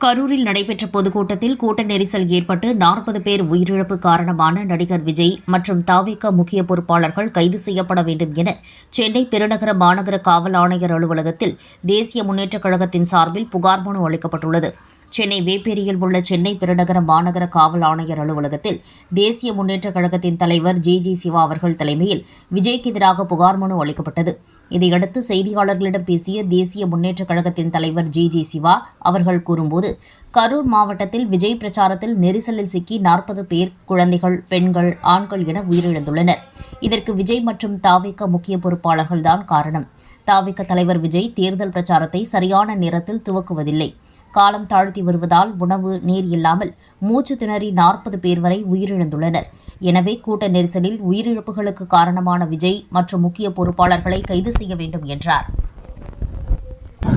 கரூரில் நடைபெற்ற பொதுக்கூட்டத்தில் கூட்ட நெரிசல் ஏற்பட்டு நாற்பது பேர் உயிரிழப்பு காரணமான நடிகர் விஜய் மற்றும் தாவிக முக்கிய பொறுப்பாளர்கள் கைது செய்யப்பட வேண்டும் என சென்னை பெருநகர மாநகர காவல் ஆணையர் அலுவலகத்தில் தேசிய முன்னேற்றக் கழகத்தின் சார்பில் புகார் மனு அளிக்கப்பட்டுள்ளது. சென்னை வேப்பேரியில் உள்ள சென்னை பெருநகர மாநகர காவல் ஆணையர் அலுவலகத்தில் தேசிய முன்னேற்றக் கழகத்தின் தலைவர் ஜே ஜி சிவா அவர்கள் தலைமையில் விஜய்க்கு எதிராக புகார் மனு அளிக்கப்பட்டது. இதையடுத்து செய்தியாளர்களிடம் பேசிய தேசிய முன்னேற்றக் கழகத்தின் தலைவர் ஜி ஜி சிவா அவர்கள் கூறும்போது கரூர் மாவட்டத்தில் விஜய் பிரச்சாரத்தில் நெரிசலில் சிக்கி நாற்பது பேர் குழந்தைகள் பெண்கள் ஆண்கள் என உயிரிழந்துள்ளனர். இதற்கு விஜய் மற்றும் தாவேக்க முக்கிய பொறுப்பாளர்கள்தான் காரணம். தாவேக்க தலைவர் விஜய் தேர்தல் பிரச்சாரத்தை சரியான நேரத்தில் துவக்குவதில்லை. காலம் தாழ்த்தி வருவதால் உணவு நீர் இல்லாமல் மூச்சு திணறி நாற்பது பேர் வரை உயிரிழந்துள்ளனர். எனவே கூட்ட நெரிசலில் உயிரிழப்புகளுக்கு காரணமான விஜய் மற்றும் முக்கிய பொறுப்பாளர்களை கைது செய்ய வேண்டும் என்றார்.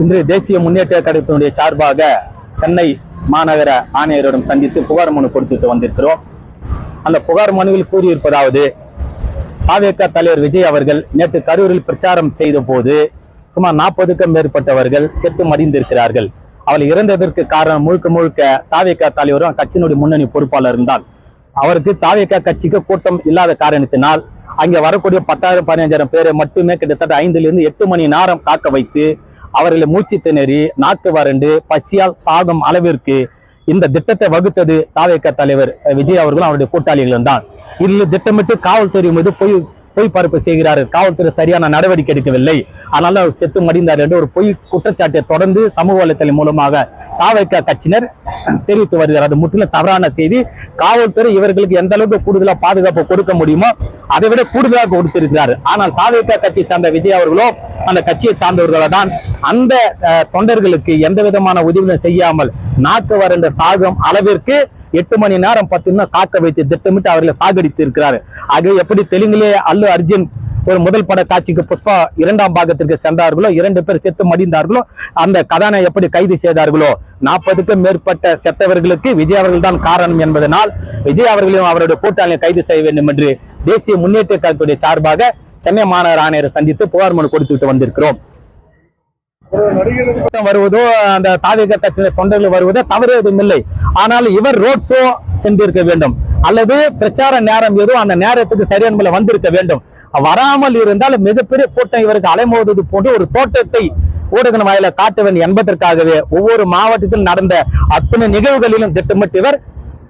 இன்று தேசிய முன்னேற்ற கழகத்தினுடைய சார்பாக சென்னை மாநகர ஆணையரிடம் சந்தித்து புகார் மனு கொடுத்துட்டு வந்திருக்கிறோம். அந்த புகார் மனுவில் கூறியிருப்பதாவது பாவேக தலைவர் விஜய் அவர்கள் நேற்று கரூரில் பிரச்சாரம் செய்த போது சுமார் நாற்பதுக்கும் மேற்பட்டவர்கள் செத்து மடிந்திருக்கிறார்கள். அவள் இறந்ததற்கு காரணம் முழுக்க முழுக்க தாவேக்கா தலைவரும் கட்சியினுடைய முன்னணி பொறுப்பாளர் இருந்தால். அவருக்கு தாவேக்கா கட்சிக்கு கூட்டம் இல்லாத காரணத்தினால் அங்கே வரக்கூடிய பத்தாயிரம் பதினஞ்சாயிரம் பேரை மட்டுமே கிட்டத்தட்ட ஐந்துல இருந்து எட்டு மணி நேரம் காக்க வைத்து அவர்களை மூச்சு திணறி நாக்கு வறண்டு பசியால் சாகும் அளவிற்கு இந்த திட்டத்தை வகுத்தது தாவேக்கா தலைவர் விஜய் அவர்களும் அவருடைய கூட்டாளிகளும் தான். இதில் திட்டமிட்டு காவல்துறை மீது போய் பொய் பரப்பு செய்கிறார்கள் காவல்துறை சரியான நடவடிக்கை எடுக்கவில்லை. அதனால அவர் செத்து மடிந்தார் என்று ஒரு பொய் குற்றச்சாட்டை தொடர்ந்து சமூக வலைத்தளம் மூலமாக தாவக கட்சியினர் தெரிவித்து வருகிறார். அது முற்றிலும் தவறான செய்தி. காவல்துறை இவர்களுக்கு எந்த அளவுக்கு கூடுதலாக பாதுகாப்பு கொடுக்க முடியுமோ அதை விட கூடுதலாக கொடுத்திருக்கிறார். ஆனால் தாவக கட்சியை சார்ந்த விஜய் அவர்களோ அந்த கட்சியை சார்ந்தவர்களோ தான் அந்த தொண்டர்களுக்கு எந்த விதமான உதவியும் செய்யாமல் நாக்கு வறண்ட சாகும் அளவிற்கு எட்டு மணி நேரம் பார்த்தீங்கன்னா காக்க வைத்து திட்டமிட்டு அவர்களை சாகடித்து இருக்கிறார். ஆகவே எப்படி தெலுங்கிலே அல்லு அர்ஜுன் ஒரு முதல் பட காட்சிக்கு புஷ்பா இரண்டாம் பாகத்திற்கு சென்றார்களோ இரண்டு பேர் செத்து மடிந்தார்களோ அந்த கதானை எப்படி கைது செய்தார்களோ நாற்பதுக்கும் மேற்பட்ட செத்தவர்களுக்கு விஜய் அவர்கள் தான் காரணம் என்பதனால் விஜய் அவர்களையும் அவருடைய கூட்டாளியை கைது செய்ய வேண்டும் என்று தேசிய முன்னேற்ற கழகத்துடைய சார்பாக சென்னை மாநகர ஆணையரை சந்தித்து புகார் மனு கொடுத்துவிட்டு வந்திருக்கிறோம். வருவதோ அந்த தாவிக கட்சியின் தொண்டர்கள் வருவதோ தவறு எதுவும் இல்லை. ஆனால் இவர் ரோட் ஷோ சென்றிருக்க வேண்டும். அல்லது பிரச்சார நேரம் ஏதோ அந்த நேரத்துக்கு சரியான முறையில் வந்திருக்க வேண்டும். வராமல் இருந்தால் மிகப்பெரிய கூட்டம் இவருக்கு அலைமோதுவது போன்ற ஒரு தோட்டத்தை ஊடகம் வாயில காட்ட வேண்டும் என்பதற்காகவே ஒவ்வொரு மாவட்டத்தில் நடந்த அத்தனை நிகழ்வுகளிலும் திட்டமிட்டு இவர்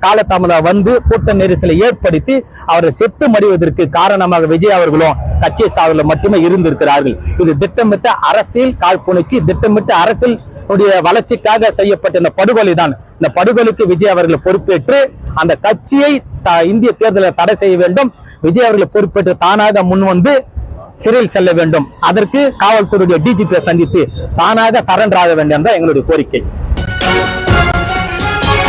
காலதாமதம் வந்து கூட்ட நெரிசலை ஏற்படுத்தி அவரை செத்து மடிவதற்கு காரணமாக விஜய் அவர்களும் கட்சி சாதல மட்டுமே இருந்திருக்கிறார்கள். இது திட்டமிட்ட அரசியல் காழ்ப்புணர்ச்சி திட்டமிட்ட அரசியல் வளர்ச்சிக்காக செய்யப்பட்ட இந்த படுகொலை தான் இந்த படுகொலைக்கு விஜய் அவர்கள் பொறுப்பேற்று அந்த கட்சியை த- இந்திய தேர்தலை தடை செய்ய வேண்டும். விஜய் அவர்கள் பொறுப்பேற்று தானாக முன் வந்து சிறையில் செல்ல வேண்டும். அதற்கு காவல்துறையுடைய டிஜிபியை சந்தித்து தானாக சரண்டர் ஆக வேண்டும் என்ற எங்களுடைய கோரிக்கை.